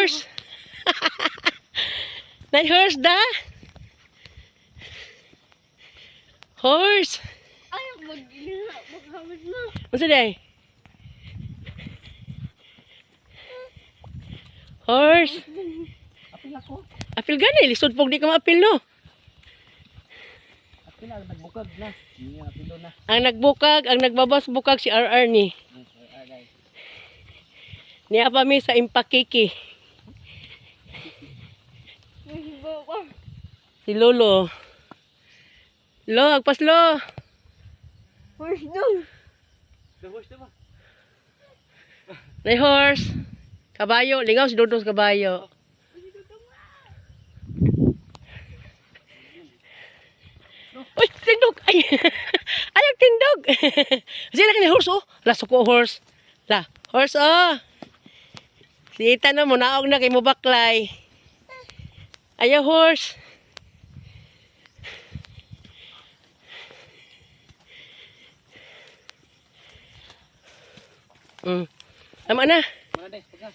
horse. Nay horse da. Horse. Ay, mag-ilina. Maghamit na. Unsa day? Horse. Apil ako. Apil gani, lisod pog di ka maapil no. Apil na, nagbukag na. Na. Ang nagbukag, ang nagbabas bukag si RR ni. Niya pa mi sa impakiki. Si Lolo. Lo, agpas lo. Horse dong. Dabos diba? Nay horse. Kabayo, lingaw si Dodos kabayo. Uy, tindog! Ay! Ayaw tindog! Sila ka ni horse, oh! Laso ko horse. La, horse, oh! Si Ita na mo, naog na kay mo baklay. Ayaw horse. Mm. Tama na. Mana deh, pegang.